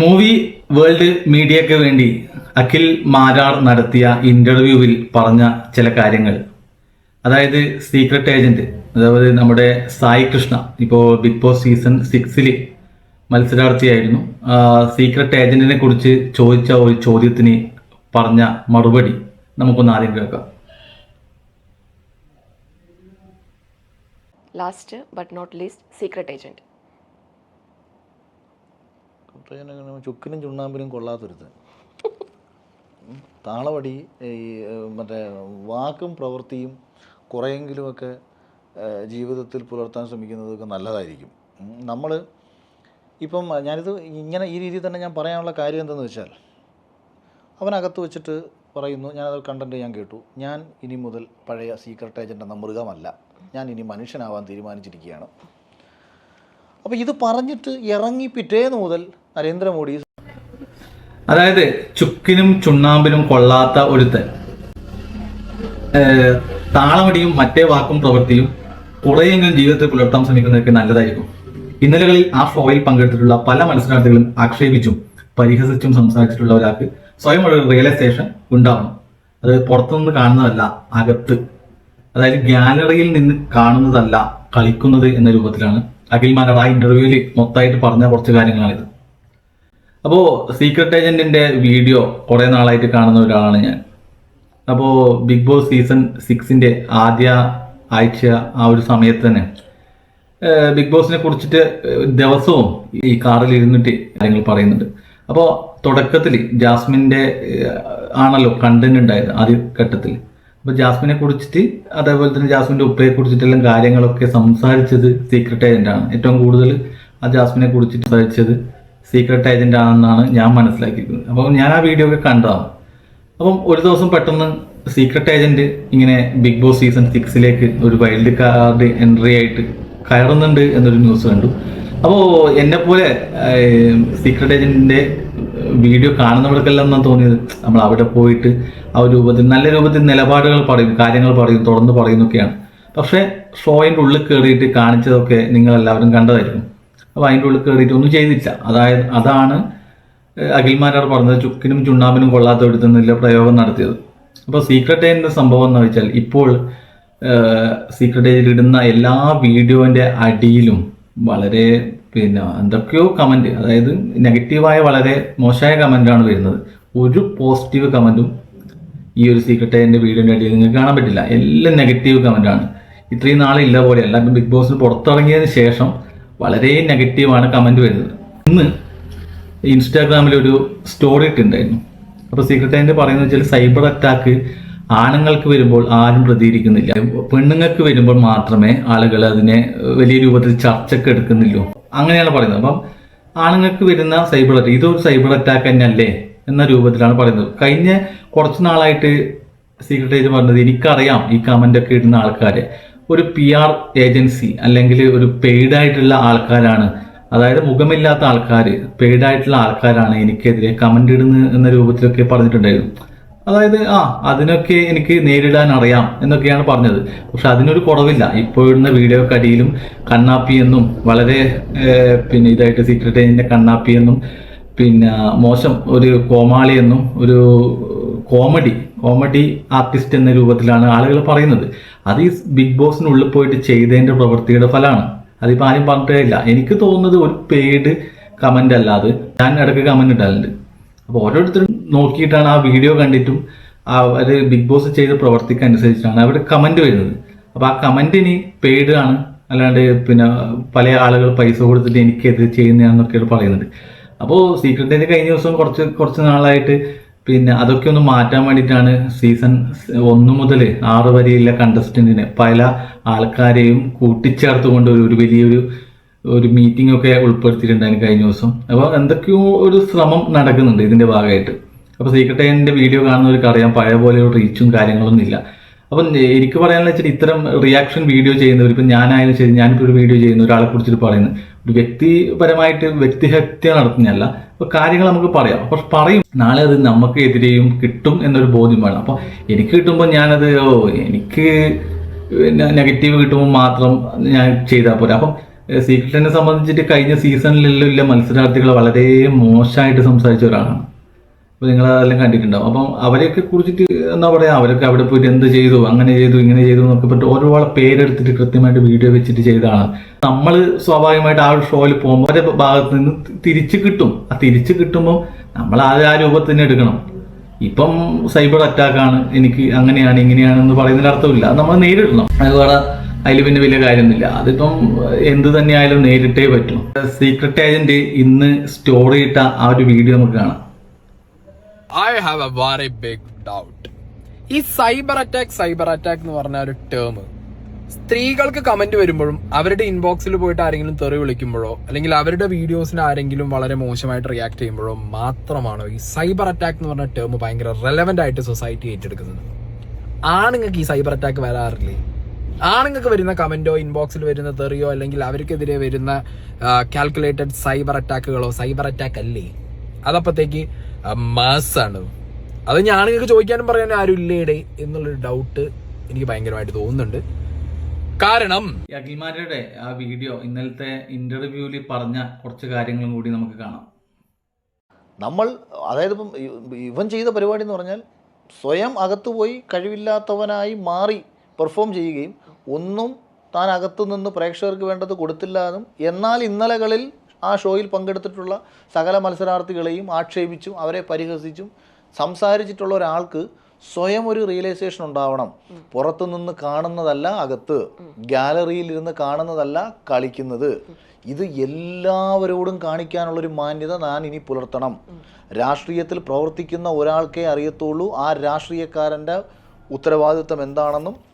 Movie world മീഡിയക്ക് വേണ്ടി അഖിൽ മാരാർ നടത്തിയ ഇന്റർവ്യൂവിൽ പറഞ്ഞ ചില കാര്യങ്ങൾ. അതായത് സീക്രട്ട് ഏജന്റ് അതായത് നമ്മുടെ സായി കൃഷ്ണ ഇപ്പോൾ ബിഗ് ബോസ് സീസൺ സിക്സിൽ മത്സരാർത്ഥിയായിരുന്നു. സീക്രട്ട് ഏജന്റിനെ കുറിച്ച് ചോദിച്ച ഒരു ചോദ്യത്തിന് പറഞ്ഞ മറുപടി നമുക്കൊന്ന് ആദ്യം കേൾക്കാം. Last but not least secret agent കുട്ടയനങ്ങനെ ചുക്കിനും ചുണ്ണാമ്പിനും കൊള്ളാത്തൊരുത്ത് താളവടി ഈ മറ്റേ വാക്കും പ്രവൃത്തിയും കുറേയെങ്കിലുമൊക്കെ ജീവിതത്തിൽ പുലർത്താൻ ശ്രമിക്കുന്നതൊക്കെ നല്ലതായിരിക്കും. നമ്മൾ ഇപ്പം ഞാനിത് ഇങ്ങനെ ഈ രീതിയിൽ തന്നെ ഞാൻ പറയാനുള്ള കാര്യം എന്തെന്ന് വെച്ചാൽ അവനകത്ത് വെച്ചിട്ട് പറയുന്നു ഞാനത് കണ്ടന്റ് ഞാൻ കേട്ടു. ഞാൻ ഇനി മുതൽ പഴയ സീക്രട്ട് ഏജന്റ് മൃഗമല്ല. ഞാൻ ഇനി മനുഷ്യനാവാൻ തീരുമാനിച്ചിരിക്കുകയാണ്. അപ്പോൾ ഇത് പറഞ്ഞിട്ട് ഇറങ്ങി പിറ്റേന്ന് മുതൽ നരേന്ദ്രമോദി. അതായത് ചുക്കിനും ചുണ്ണാമ്പിനും കൊള്ളാത്ത ഒരുത്തൻ. താളമടിയും മറ്റേ വാക്കും പ്രവൃത്തിയും കുറേയെങ്കിലും ജീവിതത്തിൽ പുലർത്താൻ ശ്രമിക്കുന്നതൊക്കെ നല്ലതായിരിക്കും. ഇന്നലകളിൽ ആ ഷോയിൽ പങ്കെടുത്തിട്ടുള്ള പല മത്സരാർത്ഥികളും ആക്ഷേപിച്ചും പരിഹസിച്ചും സംസാരിച്ചിട്ടുള്ള ഒരാൾക്ക് സ്വയം ഒരു റിയലൈസേഷൻ ഉണ്ടാവണം. അത് പുറത്തുനിന്ന് കാണുന്നതല്ല അകത്ത്. അതായത് ഗാലറിയിൽ നിന്ന് കാണുന്നതല്ല കളിക്കുന്നത് എന്ന രൂപത്തിലാണ് അഖിൽ മാനർ ആ ഇന്റർവ്യൂവിൽ മൊത്തമായിട്ട് പറഞ്ഞ കുറച്ച് കാര്യങ്ങളാണിത്. അപ്പോൾ സീക്രട്ട് ഏജന്റിന്റെ വീഡിയോ കുറേ നാളായിട്ട് കാണുന്ന ഒരാളാണ് ഞാൻ. അപ്പോൾ ബിഗ് ബോസ് സീസൺ സിക്സിന്റെ ആദ്യ ആഴ്ച ആ ഒരു സമയത്ത് തന്നെ. ബിഗ് ബോസിനെ കുറിച്ചിട്ട് ദിവസവും ഈ കാറിൽ ഇരുന്നിട്ട് കാര്യങ്ങൾ പറയുന്നുണ്ട്. അപ്പോൾ തുടക്കത്തിൽ ജാസ്മിന്റെ ആണല്ലോ കണ്ടന്റ് ഉണ്ടായത് ആദ്യ ഘട്ടത്തിൽ. അപ്പോൾ ജാസ്മിനെ കുറിച്ചിട്ട് അതേപോലെ തന്നെ ജാസ്മിന്റെ ഉപ്പയെ കുറിച്ചിട്ടെല്ലാം കാര്യങ്ങളൊക്കെ സംസാരിച്ചത് സീക്രട്ട് ഏജന്റ് ആണ്. ഏറ്റവും കൂടുതൽ ആ ജാസ്മിനെ കുറിച്ചിട്ട് സംസാരിച്ചത് സീക്രട്ട് ഏജന്റ് ആണെന്നാണ് ഞാൻ മനസ്സിലാക്കിയിരിക്കുന്നത്. അപ്പം ഞാൻ ആ വീഡിയോ ഒക്കെ കണ്ടതാണ്. അപ്പം ഒരു ദിവസം പെട്ടെന്ന് സീക്രട്ട് ഏജന്റ് ഇങ്ങനെ ബിഗ് ബോസ് സീസൺ സിക്സിലേക്ക് ഒരു വൈൽഡ് കാർഡ് എൻട്രി ആയിട്ട് കയറുന്നുണ്ട് എന്നൊരു ന്യൂസ് കണ്ടു. അപ്പോൾ എന്നെപ്പോലെ പോലെ സീക്രട്ട് ഏജന്റിന്റെ വീഡിയോ കാണുന്നവർക്കെല്ലാം എന്നാണ് തോന്നിയത് നമ്മൾ അവിടെ പോയിട്ട് ആ രൂപത്തിൽ നല്ല രൂപത്തിൽ നിലപാടുകൾ പറയും കാര്യങ്ങൾ പറയും തുറന്ന് പറയുന്നൊക്കെയാണ്. പക്ഷേ ഷോയിന്റെ ഉള്ളിൽ കയറിയിട്ട് കാണിച്ചതൊക്കെ നിങ്ങളെല്ലാവരും കണ്ടതായിരിക്കും. അപ്പോൾ അതിന്റെ ഉള്ളിൽ കയറിയിട്ട് ഒന്നും ചെയ്തില്ല. അതായത് അതാണ് അഖിൽമാരാർ പറഞ്ഞത് ചുക്കിനും ചുണ്ണാമ്പിനും കൊള്ളാത്ത എടുത്തുന്നില്ല പ്രയോഗം നടത്തിയത്. അപ്പോൾ സീക്രട്ട് ഏജിന്റെ സംഭവം എന്ന് വെച്ചാൽ ഇപ്പോൾ സീക്രട്ട് ഏജിൽ ഇടുന്ന എല്ലാ വീഡിയോന്റെ അടിയിലും വളരെ പിന്നെ എന്തൊക്കെയോ കമന്റ് അതായത് നെഗറ്റീവായ വളരെ മോശമായ കമന്റാണ് വരുന്നത്. ഒരു പോസിറ്റീവ് കമന്റും ഈ ഒരു സീക്രട്ട് ഏജിന്റെ വീഡിയോന്റെ അടിയിൽ നിങ്ങൾക്ക് കാണാൻ പറ്റില്ല. എല്ലാം നെഗറ്റീവ് കമന്റാണ് ഇത്രയും നാളില്ല പോലെ അല്ല. ബിഗ് ബോസിന് പുറത്തിറങ്ങിയതിന് ശേഷം വളരെ നെഗറ്റീവാണ് കമന്റ് വരുന്നത്. ഇന്ന് ഇൻസ്റ്റാഗ്രാമിൽ ഒരു സ്റ്റോറി ഇട്ടുണ്ടായിരുന്നു അപ്പോൾ സീക്രട്ട് ഏജന്റ് പറയുന്നത് വെച്ചാൽ സൈബർ അറ്റാക്ക് ആണുങ്ങൾക്ക് വരുമ്പോൾ ആരും പ്രതികരിക്കുന്നില്ല. പെണ്ണുങ്ങൾക്ക് വരുമ്പോൾ മാത്രമേ ആളുകൾ അതിനെ വലിയ രൂപത്തിൽ ചർച്ചയ്ക്ക് എടുക്കുന്നില്ലോ അങ്ങനെയാണ് പറയുന്നത്. അപ്പം ആണുങ്ങൾക്ക് വരുന്ന സൈബർ അറ്റാക്ക് ഇതൊരു സൈബർ അറ്റാക്ക് തന്നെയല്ലേ എന്ന രൂപത്തിലാണ് പറയുന്നത്. കഴിഞ്ഞ കുറച്ച് നാളായിട്ട് സീക്രട്ടേജ് പറഞ്ഞത് എനിക്കറിയാം ഈ കമന്റ് ഒക്കെ ഇടുന്ന ആൾക്കാരെ. ഒരു പി ആർ ഏജൻസി അല്ലെങ്കിൽ ഒരു പെയ്ഡ് ആയിട്ടുള്ള ആൾക്കാരാണ്. അതായത് മുഖമില്ലാത്ത ആൾക്കാർ പെയ്ഡ് ആയിട്ടുള്ള ആൾക്കാരാണ് എനിക്കെതിരെ കമന്റ് ഇടുന്ന എന്ന രൂപത്തിലൊക്കെ പറഞ്ഞിട്ടുണ്ടായിരുന്നു. അതായത് ആ അതിനൊക്കെ എനിക്ക് നേരിടാൻ അറിയാം എന്നൊക്കെയാണ് പറഞ്ഞത്. പക്ഷെ അതിനൊരു കുറവില്ല. ഇപ്പോൾ ഇടുന്ന വീഡിയോ കടിയിലും കണ്ണാപ്പി എന്നും വളരെ പിന്നെ ഇതായിട്ട് സീക്രട്ട് ഏജന്റെ കണ്ണാപ്പി എന്നും പിന്നെ മോശം ഒരു കോമാളി എന്നും ഒരു കോമഡി കോമഡി ആർട്ടിസ്റ്റ് എന്ന രൂപത്തിലാണ് ആളുകൾ പറയുന്നത്. അത് ഈ ബിഗ് ബോസിനുള്ളിൽ പോയിട്ട് ചെയ്തതിന്റെ പ്രവൃത്തിയുടെ ഫലമാണ്. അതിപ്പോൾ ആരും പറഞ്ഞിട്ടേ ഇല്ല എനിക്ക് തോന്നുന്നത് ഒരു പെയ്ഡ് കമന്റ് അല്ലാതെ ഞാൻ ഇടയ്ക്ക് കമന്റ് ഇടാറുണ്ട്. അപ്പോൾ ഓരോരുത്തരും നോക്കിയിട്ടാണ് ആ വീഡിയോ കണ്ടിട്ടും അവർ ബിഗ് ബോസ് ചെയ്ത പ്രവർത്തിക്ക് അനുസരിച്ചാണ് അവിടെ കമന്റ് വരുന്നത്. അപ്പോൾ ആ കമന്റ് ഇനി പെയ്ഡ് ആണ്. അല്ലാണ്ട് പിന്നെ പല ആളുകൾ പൈസ കൊടുത്തിട്ട് എനിക്കെതിരെ ചെയ്യുന്നതാണെന്നൊക്കെയാണ് പറയുന്നത്. അപ്പോൾ സീക്രട്ടിന്റെ കഴിഞ്ഞ ദിവസം കുറച്ച് കുറച്ച് നാളായിട്ട് പിന്നെ അതൊക്കെ ഒന്ന് മാറ്റാൻ വേണ്ടിയിട്ടാണ് സീസൺ ഒന്ന് മുതൽ ആറ് വരെയുള്ള കണ്ടസ്റ്റന്റിനെ പല ആൾക്കാരെയും കൂട്ടിച്ചേർത്തുകൊണ്ട് ഒരു വലിയൊരു ഒരു മീറ്റിംഗ് ഒക്കെ ഉൾപ്പെടുത്തിയിട്ടുണ്ടായിരുന്നു കഴിഞ്ഞ ദിവസം. അപ്പോൾ എന്തൊക്കെയോ ഒരു ശ്രമം നടക്കുന്നുണ്ട് ഇതിന്റെ ഭാഗമായിട്ട്. അപ്പോൾ സീക്രട്ട് ഏജന്റിന്റെ വീഡിയോ കാണുന്നവർക്ക് അറിയാം പഴയ പോലെ ഒരു റീച്ചും കാര്യങ്ങളൊന്നും ഇല്ല. അപ്പം എനിക്ക് പറയാനുള്ള വെച്ചാൽ ഇത്തരം റിയാക്ഷൻ വീഡിയോ ചെയ്യുന്നവർ ഇപ്പം ഞാനായാലും ശരി ഞാനിപ്പോൾ ഒരു വീഡിയോ ചെയ്യുന്ന ഒരാളെ കുറിച്ചിട്ട് പറയുന്നത് വ്യക്തിപരമായിട്ട് വ്യക്തിഹത്യ നടത്തുന്നതല്ല. അപ്പോൾ കാര്യങ്ങൾ നമുക്ക് പറയാം. അപ്പോൾ പറയും നാളെ അത് നമുക്ക് എതിരെയും കിട്ടും എന്നൊരു ബോധ്യം വേണം. അപ്പോൾ എനിക്ക് കിട്ടുമ്പോൾ ഞാനത് എനിക്ക് നെഗറ്റീവ് കിട്ടുമ്പോൾ മാത്രം ഞാൻ ചെയ്താൽ പോരാ. അപ്പം സീക്രട്ടിനെ സംബന്ധിച്ചിട്ട് കഴിഞ്ഞ സീസണിലുള്ള മത്സരാർത്ഥികൾ വളരെ മോശമായിട്ട് സംസാരിച്ച ഒരാളാണ്. അപ്പോൾ നിങ്ങൾ അതെല്ലാം കണ്ടിട്ടുണ്ടാവും. അപ്പം അവരെയൊക്കെ കുറിച്ചിട്ട് എന്താ പറയുക അവരൊക്കെ അവിടെ പോയിട്ട് എന്ത് ചെയ്തു അങ്ങനെ ചെയ്തു ഇങ്ങനെ ചെയ്തു എന്നൊക്കെ പറഞ്ഞിട്ട് ഒരുപാട് പേരെടുത്തിട്ട് കൃത്യമായിട്ട് വീഡിയോ വെച്ചിട്ട് ചെയ്തതാണ്. നമ്മൾ സ്വാഭാവികമായിട്ട് ആ ഒരു ഷോയിൽ പോകുമ്പോൾ അവരുടെ ഭാഗത്ത് നിന്ന് തിരിച്ച് കിട്ടും. ആ തിരിച്ച് കിട്ടുമ്പോൾ നമ്മൾ ആ ആ രൂപത്തിൽ തന്നെ എടുക്കണം. ഇപ്പം സൈബർ അറ്റാക്കാണ് എനിക്ക് അങ്ങനെയാണ് ഇങ്ങനെയാണ് എന്ന് പറയുന്നതിൽ അർത്ഥമില്ല. നമ്മൾ നേരിടണം. അതുപോലെ അതിൽ പിന്നെ വലിയ കാര്യമൊന്നുമില്ല. അതിപ്പം എന്ത് തന്നെയായാലും നേരിട്ടേ പറ്റും. സീക്രട്ട് ഏജന്റ് ഇന്ന് സ്റ്റോറി ഇട്ട ആ ഒരു വീഡിയോ നമുക്ക് കാണാം. I have a very big doubt ഈ സൈബർ അറ്റാക്ക് സൈബർ അറ്റാക്ക് എന്ന് പറഞ്ഞ ഒരു ടേം സ്ത്രീകൾക്ക് കമന്റ് വരുമ്പോഴും അവരുടെ ഇൻബോക്സിൽ പോയിട്ട് ആരെങ്കിലും തെറി വിളിക്കുമ്പോഴോ അല്ലെങ്കിൽ അവരുടെ വീഡിയോസിന് ആരെങ്കിലും വളരെ മോശമായിട്ട് റിയാക്ട് ചെയ്യുമ്പോഴോ മാത്രമാണോ ഈ സൈബർ അറ്റാക്ക് എന്ന് പറഞ്ഞ ടേം ഭയങ്കര റെലവെന്റ് ആയിട്ട് സൊസൈറ്റി ഏറ്റെടുക്കുന്നത്. ആണുങ്ങൾക്ക് ഈ സൈബർ അറ്റാക്ക് വരാറില്ലേ? ആണുങ്ങൾക്ക് വരുന്ന കമന്റോ ഇൻബോക്സിൽ വരുന്ന തെറിയോ അല്ലെങ്കിൽ അവർക്കെതിരെ വരുന്ന കാൽക്കുലേറ്റഡ് സൈബർ അറ്റാക്കുകളോ സൈബർ അറ്റാക്ക് അല്ലേ? അതപ്പത്തേക്ക് മാസാണ് അത് ഞാൻ നിങ്ങൾക്ക് ചോദിക്കാനും പറയാനും ആരും ഇല്ലേടെ എന്നുള്ളൊരു ഡൗട്ട് എനിക്ക് ഭയങ്കരമായിട്ട് തോന്നുന്നുണ്ട്. കാരണം അഖിൽമാരുടെ ആ വീഡിയോ ഇന്നലത്തെ ഇന്റർവ്യൂവിൽ പറഞ്ഞ കുറച്ച് കാര്യങ്ങളും കൂടി നമുക്ക് കാണാം. നമ്മൾ അതായത് ഇപ്പം ഇവൻ ചെയ്ത പരിപാടി എന്ന് പറഞ്ഞാൽ സ്വയം അകത്തുപോയി കഴിവില്ലാത്തവനായി മാറി പെർഫോം ചെയ്യുകയും ഒന്നും താൻ അകത്തു നിന്ന് പ്രേക്ഷകർക്ക് വേണ്ടത് കൊടുത്തില്ലാതും എന്നാൽ ഇന്നലകളിൽ ആ ഷോയിൽ പങ്കെടുത്തിട്ടുള്ള സകല മത്സരാർത്ഥികളെയും ആക്ഷേപിച്ചും അവരെ പരിഹസിച്ചും സംസാരിച്ചിട്ടുള്ള ഒരാൾക്ക് സ്വയം ഒരു റിയലൈസേഷൻ ഉണ്ടാവണം. പുറത്തു നിന്ന് കാണുന്നതല്ല അകത്ത്. ഗാലറിയിൽ ഇരുന്ന് കാണുന്നതല്ല കളിക്കുന്നത്. ഇത് എല്ലാവരോടും കാണിക്കാനുള്ളൊരു മാന്യത ഞാൻ ഇനി പുലർത്തണം. രാഷ്ട്രീയത്തിൽ പ്രവർത്തിക്കുന്ന ഒരാൾക്കേ അറിയത്തുള്ളൂ ആ രാഷ്ട്രീയക്കാരന്റെ ഉത്തരവാദിത്വം എന്താണെന്നും